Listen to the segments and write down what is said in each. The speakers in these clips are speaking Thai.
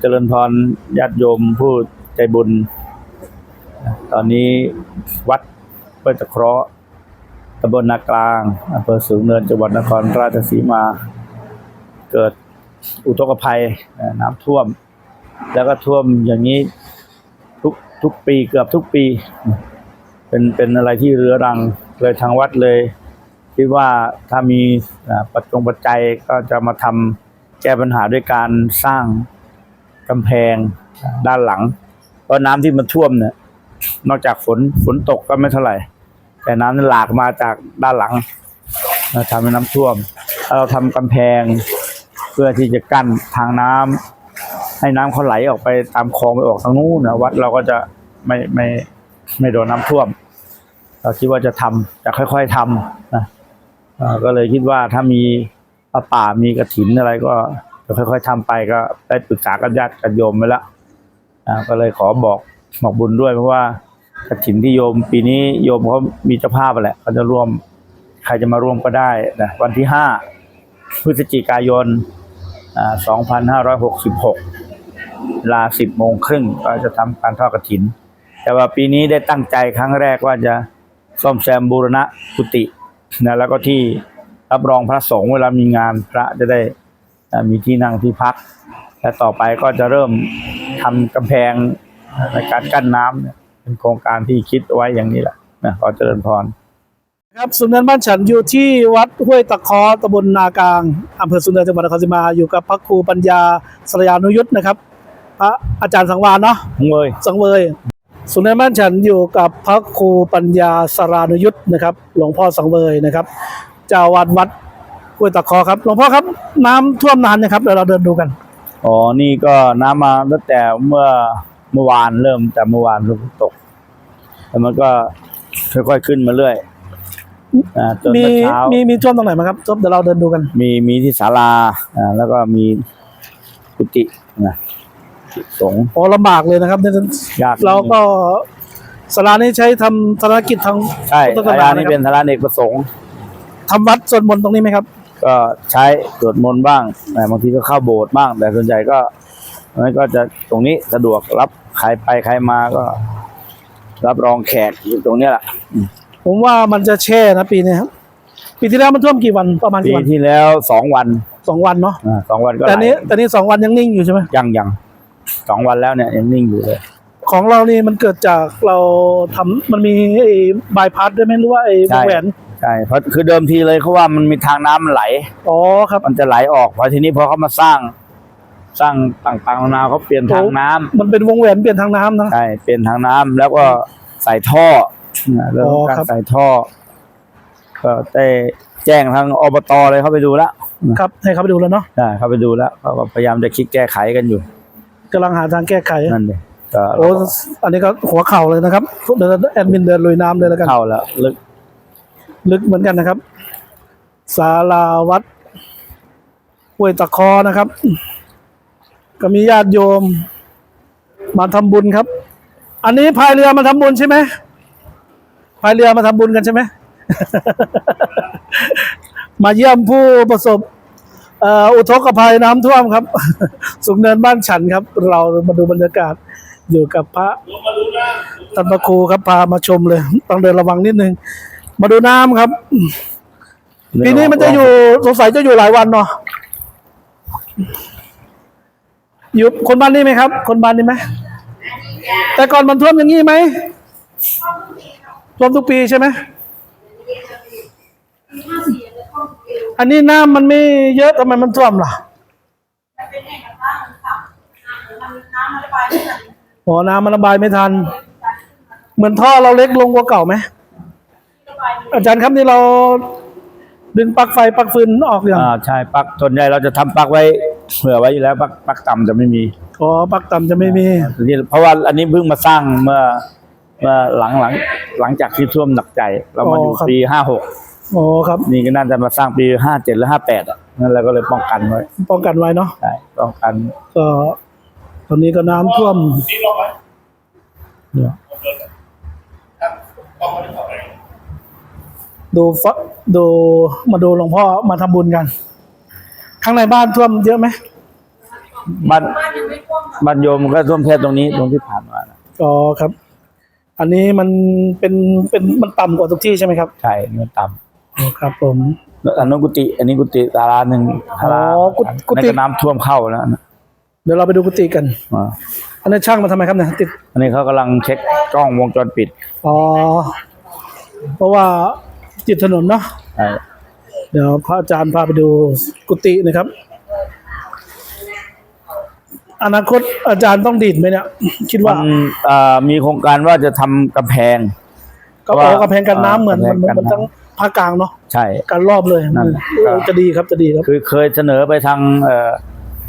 เจริญพรญาติโยมผู้ใจบุญ ตอนนี้วัดเปิดตะเคราะห์ตำบลนากลางอำเภอสูงเนินจังหวัดนครราชสีมา เกิดอุทกภัยน้ำท่วม แล้วก็ท่วมอย่างนี้ทุกทุกปีเกือบทุกปี เป็นเป็นอะไรที่เรื้อรังเลยทางวัดเลยคิดว่าถ้ามีปัจจงปัจจัยก็จะมาทำแก้ปัญหาด้วยการสร้าง กำแพงด้านหลังเพราะน้ำที่มันท่วมเนี่ย นอกจากฝนฝนตกก็ไม่เท่าไหร่ แต่น้ำหลากมาจากด้านหลังทำให้น้ำท่วม เราทำกำแพงเพื่อที่จะกั้นทางน้ำให้น้ำเขาไหลออกไปตามคลองไปออกทางนู้นนะวัดเราก็จะไม่ไม่ไม่โดนน้ำท่วม เราคิดว่าจะทำจะค่อยๆทำนะก็เลยคิดว่าถ้ามีป่ามีกระถินอะไรก็ จะค่อย ๆทำไปก็ได้ปรึกษากับญาติกับโยมไปแล้วอ่าก็เลยขอบอกบอกบุญด้วยเพราะว่ากระถินที่โยม ปีนี้โยมเขามีเจ้าภาพแหละเขาจะร่วม ใครจะมาร่วมก็ได้นะวันที่ห้าพฤศจิกายนอ่าสองพันห้าร้อยหกสิบหกลาสิบโมงครึ่งก็จะทำการทอดกระถิน แต่ว่าปีนี้ได้ตั้งใจครั้งแรกว่าจะซ่อมแซมบูรณะกุฏินะแล้วก็ที่รับรองพระสงฆ์เวลามีงานพระจะได้ มีที่นั่งที่พัก และต่อไปก็จะเริ่มทำกำแพงในการกั้นน้ำเนี่ยเป็นโครงการที่คิดไว้อย่างนี้แหละนะขอเจริญพรครับสุนทรบ้านฉันอยู่ที่วัดห้วยตะเคอตำบลนากลางอำเภอสุนทรจังหวัดนครศรีมาอยู่กับพระครูปัญญาสรยานุยุทธนะครับ พระอาจารย์สังวานเนาะทั้งเลยสังเวยสุนทรบ้านฉันอยู่กับพระครูปัญญาสรานุยุทธนะครับ หลวงพ่อสังเวยนะครับเจ้าวัดวัด ห้วยตะเคอครับหลวงพ่อครับน้ำท่วมนานนะครับเดี๋ยวเราเดินดูกันอ๋อนี่ก็น้ำมาตั้งแต่เมื่อเมื่อวานเริ่มแต่เมื่อวานฝนตกแล้วมันก็ค่อยๆขึ้นมาเรื่อยอ่าจนมีเมื่อเช้ามีมีท่วมตรงไหนไหมครับเดี๋ยวเราเดินดูกัน มีมีที่ศาลาอ่าแล้วก็มีกุฏินะสงฆ์โอ้ลำบากเลยนะครับเนี่ยยากเราก็สารานี้ใช้ทำธารกิจทางใช่พุทธศาอาสจารนาย์นี่นะคเป็รับนธารเอกประสงค์ทำวัดสวดมนต์ตรงนี้ไหมครับ ก็ใช้สวดมนต์บ้างแต่บางทีก็เข้าโบสถ์บ้าง แต่ส่วนใหญ่ก็มันก็จะตรงนี้สะดวกรับใครไปใครมาก็ รับรองแขกอยู่ตรงเนี้ยแหละผมว่ามันจะแช่นะปีนี้ครับปีที่แล้วมันท่วมกี่วันประมาณปีกี่วันที่แล้วสองวันสองวันเนาะอ่าสองวันก็แต่นี้ไหลแต่นี้สองวันยังนิ่งอยู่ใช่ไหมยังยังสองวันแล้วเนี่ยยังนิ่งอยู่เลยของเรานี่มันเกิดจากเราทำมันมีไอ้บายพาสด้วยไหมหรือว่าไอ้วงแหวน ใช่เพราะคือเดิมทีเลยเขาว่ามันมีทางน้ำมันไหล อ๋อครับ มันจะไหลออกพอทีนี้พอเขามาสร้าง สร้างต่างๆนานาเขาเปลี่ยนทางน้ำมันเป็นวงแหวนเปลี่ยนทางน้ำนะใช่เปลี่ยนทางน้ำแล้วก็ใส่ท่อนะเรื่องของการอ๋อครับใส่ท่อก็ได้แจ้งทางอบตเลยเข้าไปดูแล้วครับ ให้เขาไปดูแล้วเนาะได้เข้าไปดูแล้วเขาก็พยายามจะคิดแก้ไขกันอยู่กำลังหาทางแก้ไขนั่นเลยก็โอ้อันนี้ก็หัวเข่าเลยนะครับเดินแอดมินเดินลุยน้ำเลยแล้วกันเข้าแล้วลึก ลึกเหมือนกันนะครับศาลาวัดห้วยตะคอนะครับ ก็มีญาติโยม มาทำบุญครับ อันนี้พายเรือมาทำบุญใช่ไหมพายเรือมาทำบุญกันใช่ไหมมาเยี่ยมผู้ประสบอุทกภัยน้ำท่วมครับ สุงเนินบ้านฉันครับ เรามาดูบรรยากาศอยู่กับพระท่านพระครูครับพามาชมเลย ต้องเดินระวังนิดนึง มาดูน้ำครับ ปีนี้มันจะอยู่สงสัยจะอยู่หลายวันเนาะอยู่คนบ้านนี้ไหมครับ คนบ้านนี้ไหมแต่ก่อนมันท่วมอย่างนี้ไหมท่วมทุกปีใช่ไหมอันนี้น้ำมันไม่เยอะทำไมมันท่วมล่ะเป็นแอ่งกระทะมันขับมันน้ำมันระบายไม่ทันโอ้น้ำมันระบายไม่ทัน เหมือนท่อเราเล็กลงกว่าเก่าไหมระบายไม่ อาจารย์ครับนี่เราดึงปลั๊กไฟปลั๊กฟืนออกอย่างอ่าใช่ปลักส่วนใหญ่เราจะทำปลักไว้เผื่อไว้อยู่แล้วปลักปลักต่ำจะไม่มีอ๋อปลั๊กต่ำจะไม่มีเพราะว่าอันนี้เพิ่งมาสร้างเมื่อเมื่อหลังหลังหลังจากที่ท่วมหนักใจ เรามาอยู่ปีห้าหกอ๋อครับ นี่ก็น่าจะมาสร้างปีห้าเจ็ดหรือห้าแปดอะนั่นเราก็เลยป้องกันไว้ป้องกันไว้เนาะใช่ป้องกันก็ตอนนี้ก็น้ำท่วมเนี่ยดูฟะ ดูมาดูหลวงพ่อมาทำบุญกัน ข้างในบ้านท่วมเยอะไหมบ้านบ้านยังไม่ท่วมค่ะบ้านโยมก็ท่วมแค่ตรงนี้ตรงที่ผ่านมานะอ๋อครับ อันนี้มันเป็นเป็นมันต่ำกว่าทุกที่ใช่ไหมครับใช่เงินต่อ๋อครับ ผมำอันนั้นกุฏิอันนี้กุฏิตาลาหนึ่งตาลาอ๋อกุฏิกุฏิในนก็น้ำท่วมเข้าแล้วนะเดี๋ยวเราไปดูกุฏิกันอ่าอันนี้ช่างมาทำไมครับเนี่ยติดอันนี้เขากำลังเช็คกล้องวงจรปิดอ๋อเพราะว่า ติดถนนเนาะใช่เดี๋ยวพระอาจารย์พาไปดูกุฏินะครับ อนาคตอาจารย์ต้องดีดไหมเนี่ยคิดว่ามันเอ่อมีโครงการว่าจะทำกำแพง ก็ว่าเอากระแพงกันน้ำเหมือนกำแพมันงกันมันทั้งภาคกลางเนาะใช่ การรอบเลยนั่นเออจะดีครับจะดีครับ คือเคยเสนอไปทางเอ่อ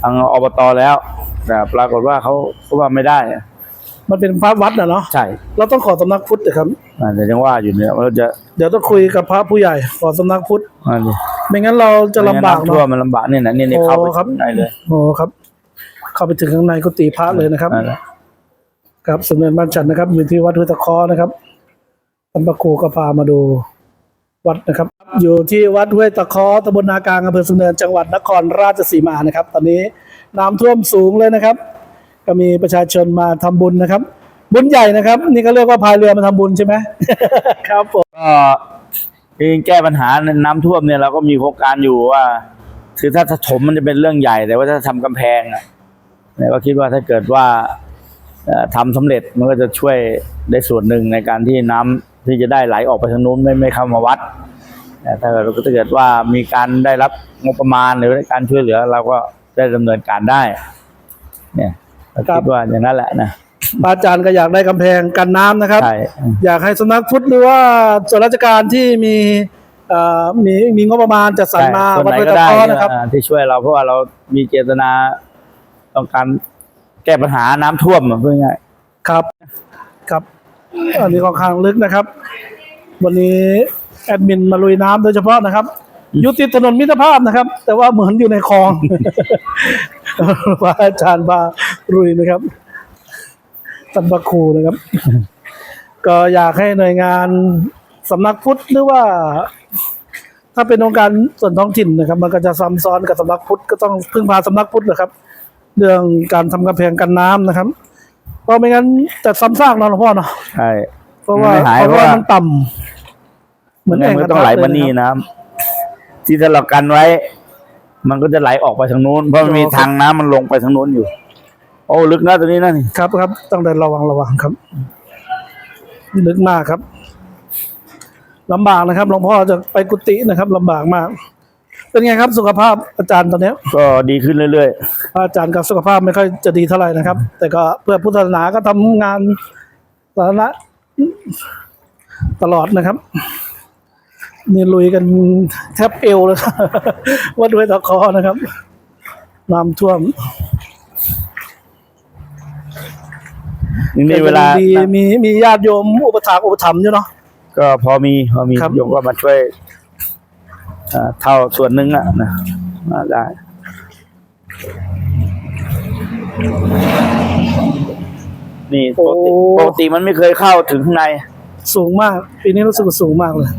ทางอบตแล้ว แต่ปรากฏว่าเขาเขาว่าไม่ได้ มันเป็นพระวัดนะเนาะใช่เราต้องขอสำนักพุทธนะครับอ่าแต่ยังว่าอยู่เนี่ยว่าเราจะเดี๋ยวต้องคุยกับพระผู้ใหญ่ขอสำนักพุทธอันนี้ไม่งั้นเราจะลำบากน้ำท่วมเนาะมันลำบากเนี่ยนะนี่นี่เข้าไปโอ้ครับข้างในเลยโอ้ครับ เข้าไปถึงข้างในกุฏิพระเลยนะครับนั่นแหละครับสมเด็จบ้านฉันนะครับ อยู่ที่วัดห้วยตะเคอนะครับท่านพระครูก็พามาดูวัดนะครับ อยู่ที่วัดห้วยตะเคอตำบลนากลางอำเภอสุนเนินจังหวัดนครราชสีมานะครับ ตอนนี้น้ำท่วมสูงเลยนะครับ ก็มีประชาชนมาทำบุญนะครับ บุญใหญ่นะครับ นี่ก็เรียกว่าพายเรือมาทำบุญใช่ไหมครับผมก็จริงๆแก้ปัญหาน้ำท่วมเนี่ยเราก็มีโครงการอยู่ว่าคือถ้าถมมันจะเป็นเรื่องใหญ่ แต่ว่าถ้าทำกำแพงอะเนี่ยก็คิดว่าถ้าเกิดว่าเอ่อทำสำเร็จมันก็จะช่วยได้ส่วนหนึ่งในการที่น้ำที่จะได้ไหลออกไปทางนู้นไม่ไม่เข้ามาวัดแต่ถ้าเกิดถ้าเกิดว่ามีการได้รับงบประมาณหรือการช่วยเหลือ เราก็ได้ดำเนินการได้ เนี่ยเรา คิดว่าอย่างนั้นแหละนะพระอาจารย์ก็อยากได้กำแพงกันน้ำนะครับ ใช่อยากให้สำนักพุทธหรือว่าส่วนราชการที่มีเอ่อมีมีงบประมาณจัดสรรมาใช่คนวัดไหนห้วยก็ตะได้เคอนะครับ อ่าที่ช่วยเราเพราะว่าเรามีเจตนาต้องการแก้ปัญหาน้ำท่วมอะพูดง่ายครับครับ อันนี้ค่อนข้างลึกนะครับ วันนี้แอดมินมาลุยน้ำโดยเฉพาะนะครับ อยู่ติดถนนมิตรภาพนะครับ แต่ว่าเหมือนอยู่ในคลอง พระอาจารย์พา ลุยนะครับตันพระครูนะครับ ก็อยากให้หน่วยงานสำนักพุทธหรือว่า ถ้าเป็นองค์การส่วนท้องถิ่นนะครับ มันก็จะซ้ำซ้อนกับสำนักพุทธก็ต้องพึ่งพาสำนักพุทธนะครับ เรื่องการทำกำแพงกันน้ำนะครับ เพราะไม่งั้นแต่ซ้ำซากเนาะหลวงพ่อเนาะใช่ เพราะว่าไม่หายเพราะว่าเพราะว่ามันต่ำเหมือนไงแอ่งมันกระก็ต้องทะไหลเลยมานี่นะครับ น้ำที่ถ้าเรากันไว้ มันก็จะไหลออกไปทางนู้น เพราะมันมีอ๋อครับทางน้ำมันลงไปทางนู้นอยู่ โอ้ลึกนะตัวนี้นะนี่ครับครับต้องเดินระวังระวังครับ ลึกมากครับลำบากนะครับหลวงพ่อจะไปกุฏินะครับลำบากมาก เป็นไงครับสุขภาพอาจารย์ตอนเนี้ยก็ดีขึ้นเรื่อยพระอาจารย์กับสุขภาพไม่ค่อยจะดีเท่าไหร่นะครับ แต่ก็เพื่อพุทธศาสนาก็ทำงานสาธารณะตลอดนะครับนี่ลุยกันแทบเอวเลยครับวัดด้วยตะคอนะครับน้ำท่วม ๆนี่เวลาแต่ยังดีมีมีญาติโยมอุปถากอุปถัมภ์อยู่เนาะ ก็พอมีพอมีครับ โยมก็มาช่วยเอ่อเท่าส่วนหนึ่งอะนะมาได้ นี่ปกติปกติมันไม่เคยเข้าถึงข้างใน สูงมาก ปีนี้รู้สึกว่าสูงมากเลย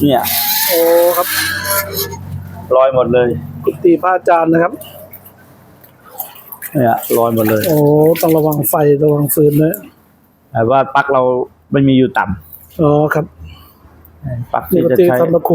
เนี่ย โอ้ครับลอยหมดเลย กุฏิพระอาจารย์นะครับ เนี่ยลอยหมดเลยโอ้ต้องระวังไฟระวังฟืนนะแต่ว่าปลั๊กเราไม่มีอยู่ต่อ๋อครับำปลั๊กนี่ที่กุจะฏิใช้ธรรมครู